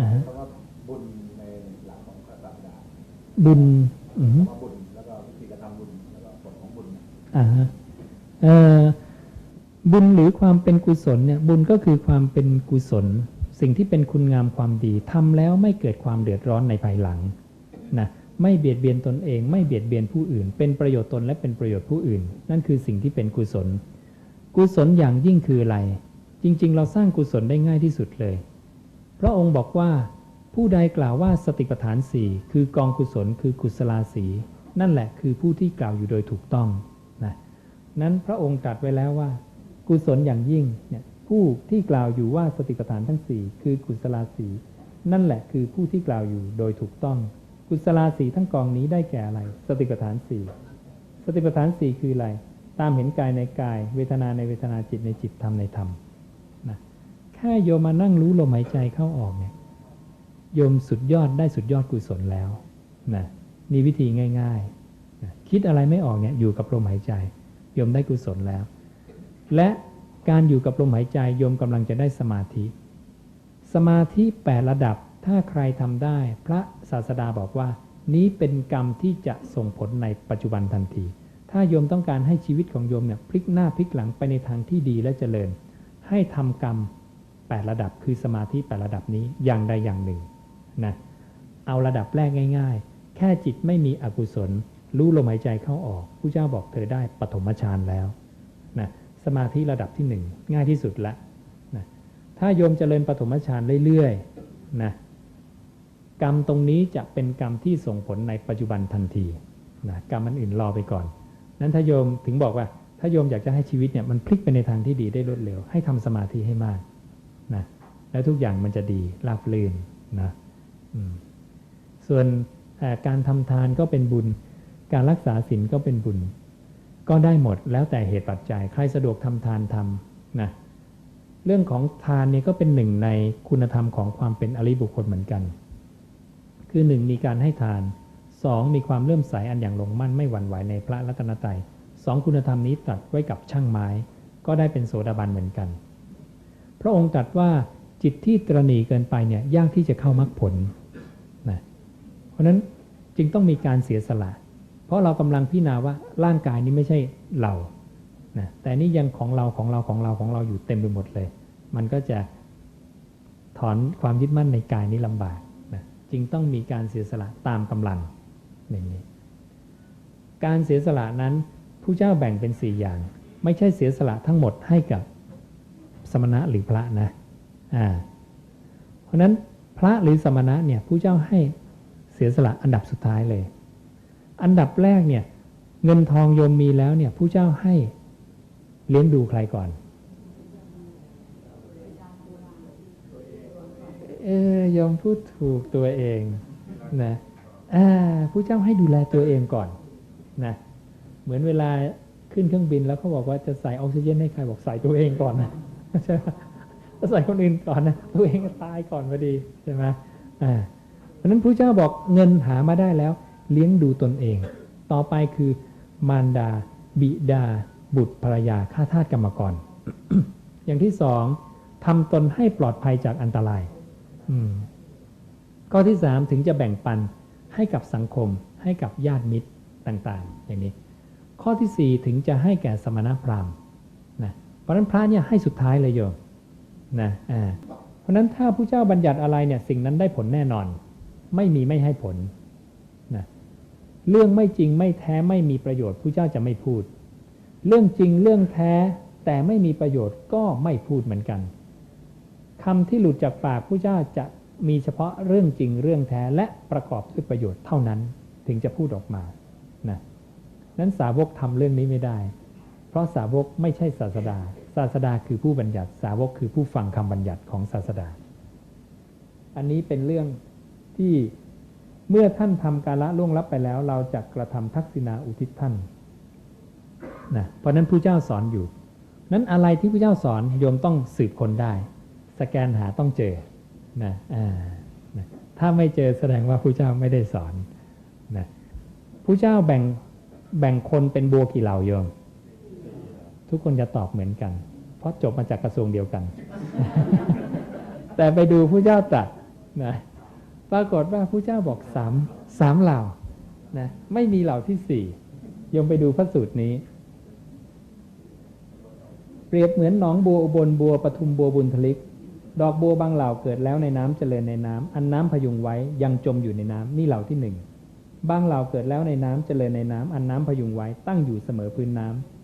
อ่าฮะคำว่าบุญในหลักของพระศาสดาบุญอือฮึคำว่าบุญแล้วก็วิธีกระทำบุญแล้วก็ผลของบุญเนี่ยอ่าฮะเอ่อบุญหรือความเป็นกุศลเนี่ยบุญก็คือความเป็นกุศล สิ่งที่เป็นคุณงามความดีทำแล้วไม่เกิดความเดือดร้อนในภายหลังนะไม่เบียดเบียนตนเอง ไม่เบียดเบียนผู้อื่น เป็นประโยชน์ตนและเป็นประโยชน์ผู้อื่น นั่นคือสิ่งที่เป็นกุศล กุศลอย่างยิ่งคืออะไร จริง ๆ เราสร้างกุศลได้ง่ายที่สุดเลย พระองค์บอกว่าผู้ใดกล่าวว่าสติปัฏฐานสี่คือกองกุศลคือกุศลาสีนั่นแหละคือผู้ที่กล่าวอยู่โดยถูกต้องนะนั้นพระองค์ตรัสไว้แล้วว่า กุศลอย่างยิ่งเนี่ยผู้ที่กล่าวอยู่ว่าสติปัฏฐานทั้งสี่คือกุศลาสีนั่นแหละคือผู้ที่กล่าวอยู่โดยถูกต้อง กุศลาสีทั้งกองนี้ได้แก่อะไร สติปัฏฐานสี่สติปัฏฐานสี่คืออะไร ตามเห็นกายในกาย เวทนาในเวทนาจิตในจิตธรรมในธรรม แค่โยมมานั่งรู้ลมหายใจเข้าออกเนี่ยโยมสุดยอดได้สุดยอดกุศลแล้วนะนี่วิธีง่ายๆนะคิดอะไรไม่ออกเนี่ยอยู่กับลมหายใจ โยมได้กุศลแล้ว และการอยู่กับลมหายใจโยมกำลังจะได้สมาธิ สมาธิแปดระดับถ้าใครทำได้ พระศาสดาบอกว่า นี้เป็นกรรมที่จะส่งผลในปัจจุบันทันที ถ้าโยมต้องการให้ชีวิตของโยมเนี่ยพลิกหน้าพลิกหลังไปในทางที่ดีและเจริญ ให้ทำกรรม แปดระดับคือสมาธิแปดระดับนี้อย่างใดอย่างหนึ่งนะเอาระดับแรกง่าย ๆ แค่จิตไม่มีอกุศล รู้ลมหายใจเข้าออกผู้เจ้าบอกเธอได้ปฐมฌานแล้วนะสมาธิระดับที่หนึ่งง่ายที่สุดละนะถ้าโยมเจริญปฐมฌานเรื่อยๆนะกรรมตรงนี้จะเป็นกรรมที่ส่งผลในปัจจุบันทันทีนะกรรมอันอื่นรอไปก่อน นั้นถ้าโยมถึงบอกว่า ถ้าโยมอยากจะให้ชีวิตเนี่ยมันพลิกไปในทางที่ดีได้รวดเร็ว ให้ทำสมาธิให้มาก นะแล้วทุกอย่างมันจะดีราบรื่นนะส่วนการทำทานก็เป็นบุญ การรักษาศีลก็เป็นบุญ ก็ได้หมดแล้วแต่เหตุปัจจัยใครสะดวกทำทานทำนะเรื่องของทานเนี่ยก็เป็นหนึ่งในคุณธรรมของความเป็นอริบุคคลเหมือนกัน คือหนึ่งมีการให้ทานสองมีความเลื่อมใสอันอย่างลงมั่นไม่หวั่นไหวในพระรัตนตรัยสองคุณธรรมนี้ตัดไว้กับช่างไม้ ก็ได้เป็นโสดาบันเหมือนกัน พระองค์ตรัสว่าจิตที่ตรณีเกินไปเนี่ยยากที่จะเข้ามรรคผลนะเพราะนั้นจึงต้องมีการเสียสละ เพราะเรากำลังพิจารณาว่าร่างกายนี้ไม่ใช่เรานะแต่นี่ยังของเราของเราของเราของเราอยู่เต็มไปหมดเลย มันก็จะถอนความยึดมั่นในกายนี้ลำบากนะจึงต้องมีการเสียสละตามกำลังอย่างนี้การเสียสละนั้นผู้เจ้าแบ่งเป็นสี่อย่าง ไม่ใช่เสียสละทั้งหมดให้กับ สมณะหรือพระนะอ่าเพราะนั้นพระหรือสมณะเนี่ยผู้เจ้าให้เสียสละอันดับสุดท้ายเลย อันดับแรกเนี่ยเงินทองโยมมีแล้วเนี่ยผู้เจ้าให้เลี้ยงดูใครก่อน เออโยมพูดถูกตัวเองนะอ่าผู้เจ้าให้ดูแลตัวเองก่อนนะเหมือนเวลาขึ้นเครื่องบินแล้วเขาบอกว่าจะใส่ออกซิเจนให้ใครบอกใส่ตัวเองก่อนนะ ใช่ไหมถ้าใส่คนอื่นก่อนนะตัวเองก็ตายก่อนพอดีใช่ไหมอ่าเพราะฉะนั้นผู้เจ้าบอกเงินหามาได้แล้ว เลี้ยงดูตนเอง ต่อไปคือมารดา บิดา บุตรภรรยาข้าทาสกรรมกร อย่างที่สองทำตนให้ปลอดภัยจากอันตรายอืมข้อที่สามถึงจะแบ่งปันให้กับสังคม ให้กับญาติมิตรต่าง ๆ อย่างนี้ ข้อที่สี่ถึงจะให้แก่สมณพราหมณ์ ราะนั้นพระเนี่ยให้สุดท้ายเลยโยมนะอ่าเพราะฉะนั้นถ้าผู้เจ้าบัญญัติอะไรเนี่ยสิ่งนั้นได้ผลแน่นอน ไม่มีไม่ให้ผลนะเรื่องไม่จริงไม่แท้ไม่มีประโยชน์ผู้เจ้าจะไม่พูด เรื่องจริงเรื่องแท้แต่ไม่มีประโยชน์ก็ไม่พูดเหมือนกันคำที่หลุดจากปากผู้เจ้าจะมีเฉพาะเรื่องจริงเรื่องแท้และประกอบด้วยประโยชน์เท่านั้นถึงจะพูดออกมานะนั้นสาวกทำเรื่องนี้ไม่ได้ เพราะสาวกไม่ใช่ศาสดา ศาสดาคือผู้บัญญัติสาวกคือผู้ฟังคำบัญญัติของศาสดา อันนี้เป็นเรื่องที่เมื่อท่านทำการละล่วงลับไปแล้ว เราจะกระทำทักษิณาอุทิศท่านนะเพราะนั้นผู้เจ้าสอนอยู่ นั้นอะไรที่ผู้เจ้าสอนโยมต้องสืบคนได้ สแกนหาต้องเจอนะอ่านะถ้าไม่เจอแสดงว่าผู้เจ้าไม่ได้สอนนะผู้เจ้าแบ่งแบ่งคนเป็นบัวกี่เหล่าโยม ทุกคนจะตอบเหมือนกัน เพราะจบมาจากกระทรวงเดียวกัน แต่ไปดูผู้เจ้าตรัสนะปรากฏว่าผู้เจ้าบอกสามสามเหล่านะไม่มีเหล่าที่สี่ยมไปดูพระสูตรนี้ เปรียบเหมือนหนองบัวอุบลบัวปทุมบัวบุญทลิก ดอกบัวบางเหล่าเกิดแล้วในน้ำเจริญในน้ำอันน้ำพยุงไว้ยังจมอยู่ในน้ำนี่เหล่าที่หนึ่งบางเหล่าเกิดแล้วในน้ำเจริญในน้ำอันน้ำพยุงไว้ตั้งอยู่เสมอพื้นน้ำ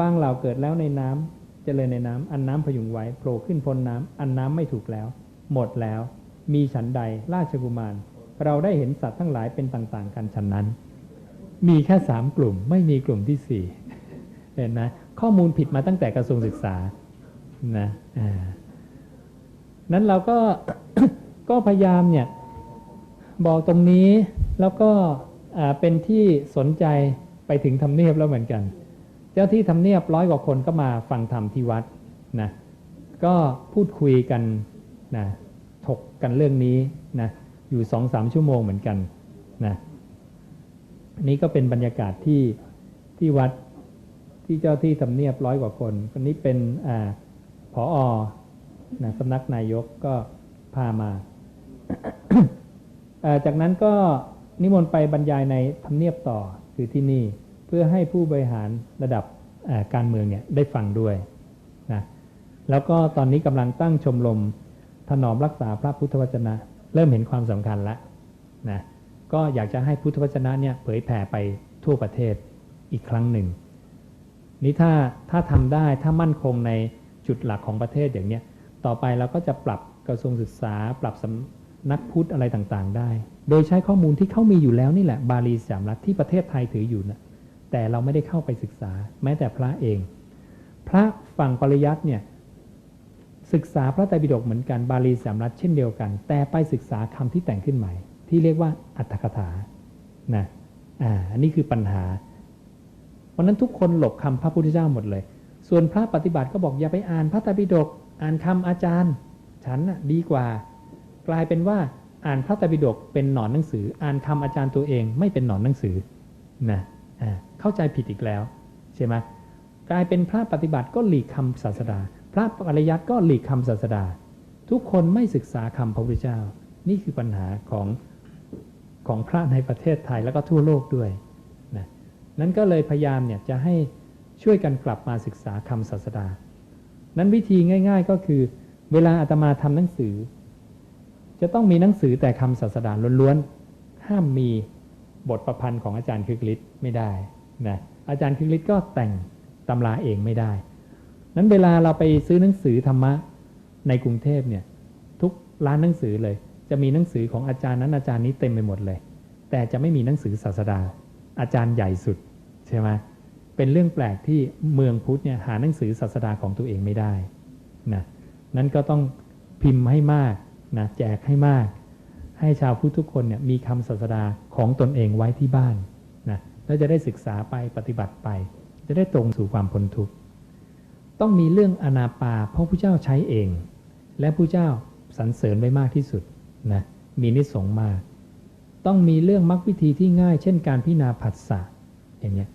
บางเหล่าเกิดแล้วในน้ำเจริญในน้ำอันน้ำพยุงไว้โผล่ขึ้นพ้นน้ำอันน้ำไม่ถูกแล้ว หมดแล้ว มีฉันใดราชกุมาร เราได้เห็นสัตว์ทั้งหลายเป็นต่างๆ กันฉันนั้น มีแค่สามกลุ่มไม่มีกลุ่มที่สี่เห็นนะข้อมูลผิดมาตั้งแต่กระทรวงศึกษานะนั้นเราก็ก็พยายามเนี่ยบอกตรงนี้แล้วก็เป็นที่สนใจไปถึงทำเนียบแล้วเหมือนกัน เจ้าที่ทำเนียบร้อยกว่าคนก็มาฟังธรรมที่วัดนะก็พูดคุยกันนะถกกันเรื่องนี้นะอยู่สองสามชั่วโมงเหมือนกันนะนี่ก็เป็นบรรยากาศที่ที่วัดที่เจ้าที่ทำเนียบร้อยกว่าคนคนนี้เป็นอาผออนะสำนักนายกก็พามาจากนั้นก็นิมนต์ไปบรรยายในทำเนียบต่อคือที่นี่ พื่อให้ผู้บริหารระดับการเมืองเนี่ยได้ฟังด้วยนะแล้วก็ตอนนี้กำลังตั้งชมรมถนอมรักษาพระพุทธวจนะ เริ่มเห็นความสำคัญแล้วนะก็อยากจะให้พุทธวจนะเนี่ยเผยแผ่ไปทั่วประเทศอีกครั้งหนึ่งนี่ถ้าถ้าทำได้ถ้ามั่นคงในจุดหลักของประเทศอย่างเนี้ยต่อไปเราก็จะปรับกระทรวงศึกษา ปรับสำนักพุทธอะไรต่างๆ ได้ โดยใช้ข้อมูลที่เขามีอยู่แล้วนี่แหละบาลีสามรัฐที่ประเทศไทยถืออยู่นะ แต่เราไม่ได้เข้าไปศึกษา แม้แต่พระเอง พระฝั่งปริยัติเนี่ยศึกษาพระไตรปิฎกเหมือนกันบาลีสามรัฐเช่นเดียวกัน แต่ไปศึกษาคำที่แต่งขึ้นใหม่ ที่เรียกว่าอัตถกถานะอ่าอันนี้คือปัญหาเพราะนั้นทุกคนหลบคำพระพุทธเจ้าหมดเลย ส่วนพระปฏิบัติก็บอกอย่าไปอ่านพระไตรปิฎกอ่านคำอาจารย์ ฉันน่ะดีกว่า กลายเป็นว่าอ่านพระไตรปิฎกเป็นหนอนหนังสือ อ่านคำอาจารย์ตัวเองไม่เป็นหนอนหนังสือนะอ่า เข้าใจผิดอีกแล้วใช่ไหมกลายเป็นพระปฏิบัติก็หลีกคำศาสดา พระปริยัติก็หลีกคำศาสดา ทุกคนไม่ศึกษาคำพระพุทธเจ้า นี่คือปัญหาของของพระในประเทศไทยแล้วก็ทั่วโลกด้วยนะนั้นก็เลยพยายามเนี่ยจะให้ช่วยกันกลับมาศึกษาคำศาสดา นั้นวิธีง่าย ๆก็คือ เวลาอาตมาทำหนังสือ จะต้องมีหนังสือแต่คำศาสดาล้วนๆห้ามมี บทประพันธ์ของอาจารย์คึกฤทธิ์ไม่ได้นะอาจารย์คึกฤทธิ์ก็แต่งตำราเองไม่ได้ นั้นเวลาเราไปซื้อหนังสือธรรมะในกรุงเทพเนี่ยทุกร้านหนังสือเลย จะมีหนังสือของอาจารย์นั้นอาจารย์นี้เต็มไปหมดเลย แต่จะไม่มีหนังสือศาสดา อาจารย์ใหญ่สุดใช่ไหมเป็นเรื่องแปลกที่เมืองพุทธเนี่ยหาหนังสือศาสดาของตัวเองไม่ได้นะนั้นก็ต้องพิมพ์ให้มากนะแจกให้มาก ให้ชาวพุทธทุกคนเนี่ยมีคำศาสดาของตนเองไว้ที่บ้านนะแล้วจะได้ศึกษาไปปฏิบัติไป จะได้ตรงสู่ความพ้นทุกข์ต้องมีเรื่องอนาปาเพราะผู้เจ้าใช้เอง และผู้เจ้าสรรเสริญไว้มากที่สุดนะมีนิสงมากต้องมีเรื่องมรรควิธีที่ง่าย เช่นการพิจารณาผัสสะอย่างเงี้ย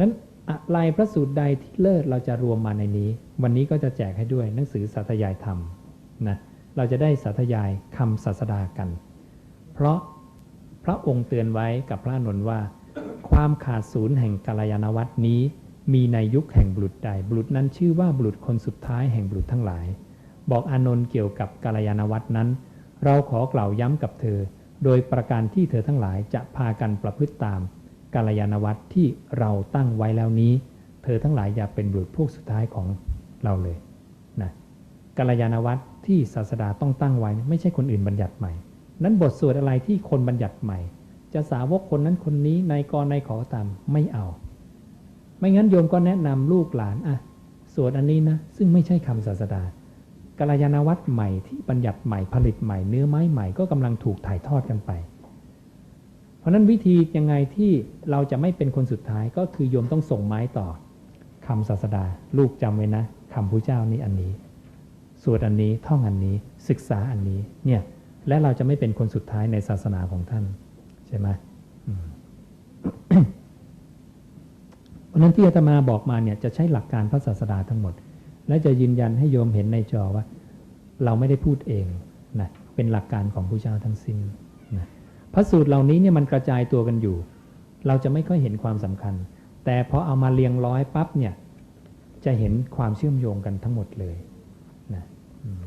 นั้นอะไรพระสูตรใดที่เลิศเราจะรวมมาในนี้ วันนี้ก็จะแจกให้ด้วยหนังสือสาธยายธรรมนะเราจะได้สาธยายคำศาสดากัน เพราะพระองค์เตือนไว้กับพระอานนท์ว่า ความขาดศูนย์แห่งกาลยานวัตนี้ มีในยุคแห่งบุรุษใดบุรุษนั้นชื่อว่าบุรุษคนสุดท้ายแห่งบุรุษทั้งหลาย บอกอานนท์เกี่ยวกับกาลยานวัตนั้น เราขอกล่าวย้ำกับเธอ โดยประการที่เธอทั้งหลายจะพากันประพฤติตามกาลยานวัตที่เราตั้งไว้แล้วนี้ เธอทั้งหลายอย่าเป็นบุรุษพวกสุดท้ายของเราเลยนะกาลยานวัตที่ศาสดาต้องตั้งไว้ไม่ใช่คนอื่นบัญญัติใหม่ นั้นบทสวดอะไรที่คนบัญญัติใหม่ จะสาวกคนนั้นคนนี้ในกรในขอตามไม่เอา ไม่งั้นโยมก็แนะนำลูกหลานอะสวดอันนี้นะ ซึ่งไม่ใช่คำศาสดากัลยาณวัตรใหม่ที่บัญญัติใหม่ผลิตใหม่เนื้อไม้ใหม่ก็กำลังถูกถ่ายทอดกันไป เพราะฉะนั้นวิธียังไงที่เราจะไม่เป็นคนสุดท้ายก็คือโยมต้องส่งไม้ต่อคำศาสดา ลูกจำไว้นะคำพระเจ้านี้อันนี้ สวดอันนี้ท่องอันนี้ศึกษาอันนี้เนี่ย และเราจะไม่เป็นคนสุดท้ายในศาสนาของท่าน ใช่ไหมอืมเพราะนั้นที่อาตมาบอกมาเนี่ยจะใช้หลักการพระศาสดาทั้งหมด และจะยืนยันให้โยมเห็นในจอว่า เราไม่ได้พูดเองนะเป็นหลักการของผู้เจ้าทั้งสิ้นนะพระสูตรเหล่านี้เนี่ยมันกระจายตัวกันอยู่ เราจะไม่ค่อยเห็นความสำคัญ แต่พอเอามาเรียงร้อยปั๊บเนี่ย จะเห็นความเชื่อมโยงกันทั้งหมดเลยนะอืม